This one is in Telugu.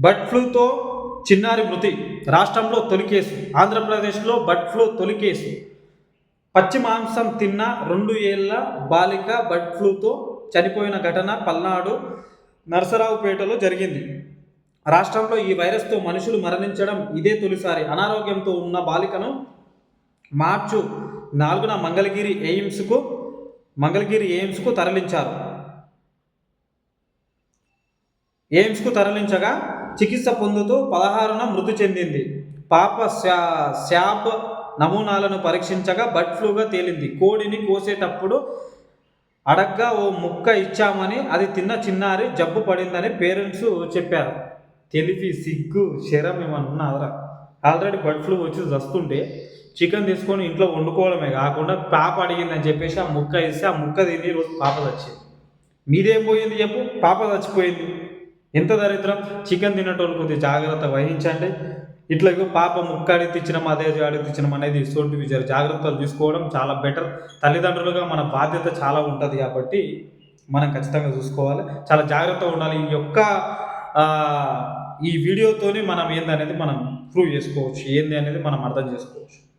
బర్డ్ ఫ్లూతో చిన్నారి మృతి. రాష్ట్రంలో తొలి కేసు. ఆంధ్రప్రదేశ్లో బర్డ్ ఫ్లూ తొలి కేసు. పచ్చి మాంసం తిన్న రెండు ఏళ్ళ బాలిక బర్డ్ ఫ్లూతో చనిపోయిన ఘటన పల్నాడు నరసరావుపేటలో జరిగింది. రాష్ట్రంలో ఈ వైరస్తో మనుషులు మరణించడం ఇదే తొలిసారి. అనారోగ్యంతో ఉన్న బాలికను మార్చు నాలుగున మంగళగిరి ఎయిమ్స్కు మంగళగిరి ఎయిమ్స్కు తరలించారు. ఎయిమ్స్కు తరలించగా చికిత్స పొందుతూ పదహారున మృతి చెందింది. పాప శా శాప్ నమూనాలను పరీక్షించగా బర్డ్ ఫ్లూగా తేలింది. కోడిని కోసేటప్పుడు అడగ్గా ఓ ముక్క ఇచ్చామని అది తిన్న చిన్నారి జబ్బు పడిందని పేరెంట్స్ చెప్పారు. తెలిపి సిగ్గు శరం ఏమన్నా ఉన్నదరా ఆల్రెడీ బర్డ్ ఫ్లూ వచ్చి వస్తుంటే చికెన్ తీసుకొని ఇంట్లో వండుకోవడమే కాకుండా పాప అడిగిందని చెప్పేసి ఆ ముక్క ఇస్తే ఆ ముక్క తిని రోజు పాప చచ్చింది. మీదేం పోయింది చెప్పు? పాప చచ్చిపోయింది. ఎంత దరిద్రం? చికెన్ తినేటోళ్ళు కొద్దిగా జాగ్రత్త వహించండి. ఇట్లా పాప ముక్క తెచ్చినాం అదే అడిగి తెచ్చినాం అనేది సోటి జర జాగ్రత్తలు తీసుకోవడం చాలా బెటర్. తల్లిదండ్రులుగా మన బాధ్యత చాలా ఉంటుంది కాబట్టి మనం ఖచ్చితంగా చూసుకోవాలి. చాలా జాగ్రత్తగా ఉండాలి. ఈ యొక్క ఈ వీడియోతోనే మనం ఏందనేది మనం ప్రూవ్ చేసుకోవచ్చు. ఏంది అనేది మనం అర్థం చేసుకోవచ్చు.